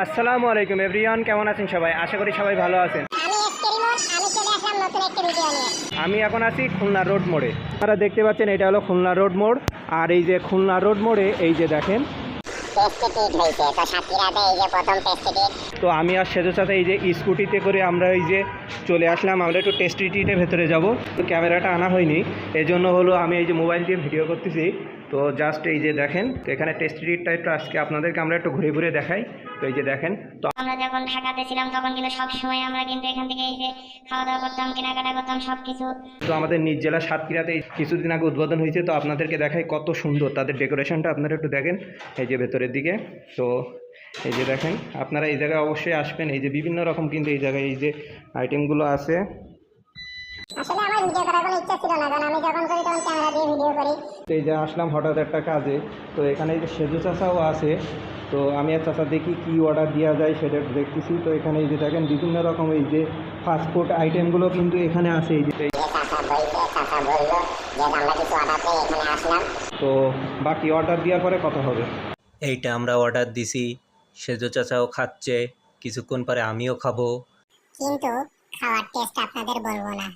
আসসালামু আলাইকুম এভরিওয়ান কেমন আছেন সবাই? আশা করি সবাই ভালো আছেন। আমি এক্সপেরিমোট আমি চলে আসলাম নতুন একটি ভিডিও নিয়ে। আমি এখন আছি খুলনা রোড মোড়ে। আপনারা দেখতে পাচ্ছেন এটা হলো খুলনা রোড মোড়। আর এই যে খুলনা রোড মোড়ে এই যে দেখেন। তো আমি আর সেজুর সাথে এই যে স্কুটিতে করে আমরা এই যে চলে আসলাম। আমরা একটু টেস্টিটিতে ভেতরে যাব। তো ক্যামেরাটা আনা হয়নি। এই জন্য হলো আমি এই যে মোবাইল দিয়ে ভিডিও করতেছি। তো জাস্ট এই যে দেখেন তো এখানে টেস্ট টেস্টিটিটা একটু আজকে আপনাদেরকে আমরা একটু ঘুরে ঘুরে দেখাই। তো এই যে দেখেন তো আমরা যখন ঢাকাতে ছিলাম তখন কিন্তু সব সময় আমরা কিন্তু এখান থেকে এই যে খাওয়া দাওয়া করতাম কেনাকাটা করতাম সব কিছু তো আমাদের নিজ জেলা সাতক্ষীরাতে কিছুদিন আগে উদ্বোধন হয়েছে তো আপনাদেরকে দেখাই কত সুন্দর তাদের ডেকোরেশনটা আপনারা একটু দেখেন। এই যে ভেতরের দিকে তো এই যে দেখেন আপনারা এই জায়গায় অবশ্যই আসবেন। এই যে বিভিন্ন রকম কিন্তু এই জায়গায় এই যে আইটেমগুলো আছে। আসলে আমার ভিডিও করার কোনো ইচ্ছা ছিল না কারণ আমি যখন করি তখন ক্যামেরা দিয়ে ভিডিও করি। তো এই যে আসলাম হঠাৎ একটা কাজে তো এখানে যে সেজু চাষাও আছে তো আমি আর চাষা দেখি কী অর্ডার দেওয়া যায় সেটা দেখতেছি। তো এখানে এই যে দেখেন বিভিন্ন রকম এই যে ফাস্টফুড আইটেমগুলো কিন্তু এখানে আছে। এই যে যে চাচা বলছে চাচা বলল যে আমরা কিছু অর্ডার পেয়ে এখানে আসলাম। তো বাকি অর্ডার দেওয়ার পরে কথা হবে। এইটা আমরা অর্ডার দিছি সেজো চাচাও খাচ্ছে কিছুক্ষণ পরে আমিও খাব। কিন্তু খাওয়ার টেস্ট আপনাদের বলব না।